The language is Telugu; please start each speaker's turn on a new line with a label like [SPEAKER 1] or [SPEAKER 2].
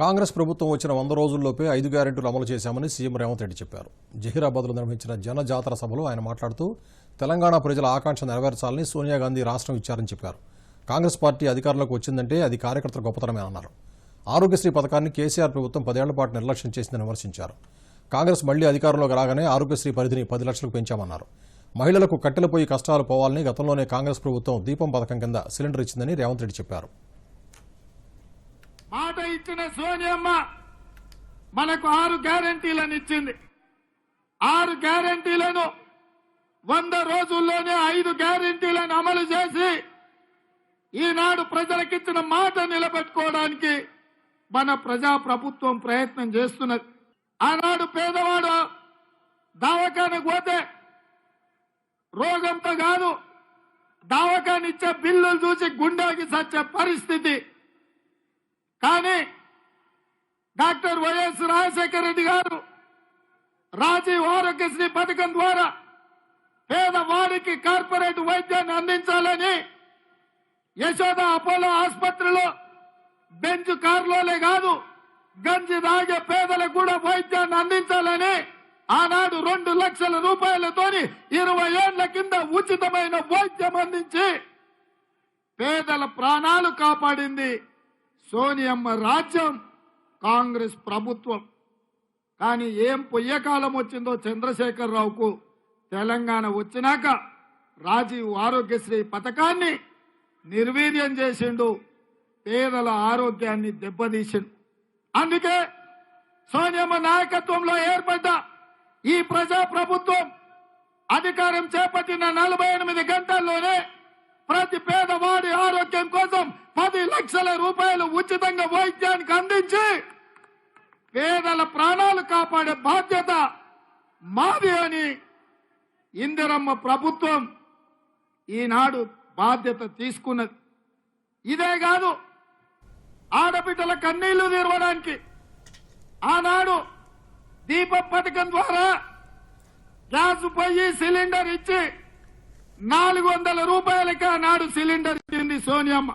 [SPEAKER 1] కాంగ్రెస్ ప్రభుత్వం వచ్చిన వంద రోజుల్లోపే ఐదు గ్యారెంటీలు అమలు చేశామని సీఎం రేవంత్ రెడ్డి చెప్పారు. జహీరాబాద్లో నిర్వహించిన జన జాతర సభలో ఆయన మాట్లాడుతూ తెలంగాణ ప్రజల ఆకాంక్ష నెరవేర్చాలని సోనియా గాంధీ రాష్ట్రం ఇచ్చారని చెప్పారు. కాంగ్రెస్ పార్టీ అధికారంలోకి వచ్చిందంటే అది కార్యకర్తల గొప్పతనమే అన్నారు. ఆరోగ్యశ్రీ పథకాన్ని కేసీఆర్ ప్రభుత్వం పదేళ్ళ పాటు నిర్లక్ష్యం చేసిందని విమర్శించారు. కాంగ్రెస్ మళ్ళీ అధికారంలోకి రాగానే ఆరోగ్యశ్రీ పరిధిని పది లక్షలకు పెంచామన్నారు. మహిళలకు కట్టెలపోయి కష్టాలు పోవాలని గతంలోనే కాంగ్రెస్ ప్రభుత్వం దీపం పథకం కింద సిలిండర్ ఇచ్చిందని రేవంత్ రెడ్డి చెప్పారు.
[SPEAKER 2] మాట ఇచ్చిన సోనియమ్మ మనకు ఆరు గ్యారంటీలను ఇచ్చింది. ఆరు గ్యారంటీలను వంద రోజుల్లోనే ఐదు గ్యారంటీలను అమలు చేసి ఈనాడు ప్రజలకిచ్చిన మాట నిలబెట్టుకోవడానికి మన ప్రజా ప్రభుత్వం ప్రయత్నం చేస్తున్నది. ఆనాడు పేదవాడు దవాఖానకు పోతే రోగంతో కాదు దవాఖానిచ్చే బిల్లులు చూసి గుండెకి సచ్చే పరిస్థితి. కానీ డాక్టర్ వైఎస్ రాజశేఖర రెడ్డి గారు రాజీవ్ ఆరోగ్యశ్రీ పథకం ద్వారా పేదవాడికి కార్పొరేట్ వైద్యాన్ని అందించాలని యశోద అపోలో ఆసుపత్రిలో బెంచ్ కారులోనే కాదు గంజి తాగే పేదలకు కూడా వైద్యాన్ని అందించాలని ఆనాడు రెండు లక్షల రూపాయలతోని ఇరవై ఏళ్ళ కింద ఉచితమైన వైద్యం అందించి పేదల ప్రాణాలు కాపాడింది. సోనియమ్మ రాజ్యం కాంగ్రెస్ ప్రభుత్వం. కానీ ఏం పొయ్యకాలం వచ్చిందో చంద్రశేఖరరావుకు తెలంగాణ వచ్చినాక రాజీవ్ ఆరోగ్యశ్రీ పథకాన్ని నిర్వీర్యం చేసిండు పేదల ఆరోగ్యాన్ని దెబ్బతీసిండు. అందుకే సోనియమ్మ నాయకత్వంలో ఏర్పడ్డ ఈ ప్రజా ప్రభుత్వం అధికారం చేపట్టిన నలభై ఎనిమిది గంటల్లోనే ప్రతి పేదవాడి ఆరోగ్యం కోసం లక్షల రూపాయలు ఉచితంగా వైద్యానికి అందించి పేదల ప్రాణాలు కాపాడే బాధ్యత మాది అని ఇందిరమ్మ ప్రభుత్వం ఈనాడు బాధ్యత తీసుకున్నది. ఇదే కాదు ఆడబిడ్డల కన్నీళ్ళు తీరవడానికి ఆనాడు దీప పథకం ద్వారా గ్యాస్ పోయి సిలిండర్ ఇచ్చి నాలుగు వందల రూపాయలకి ఆనాడు సిలిండర్ ఇచ్చింది సోనియమ్మ.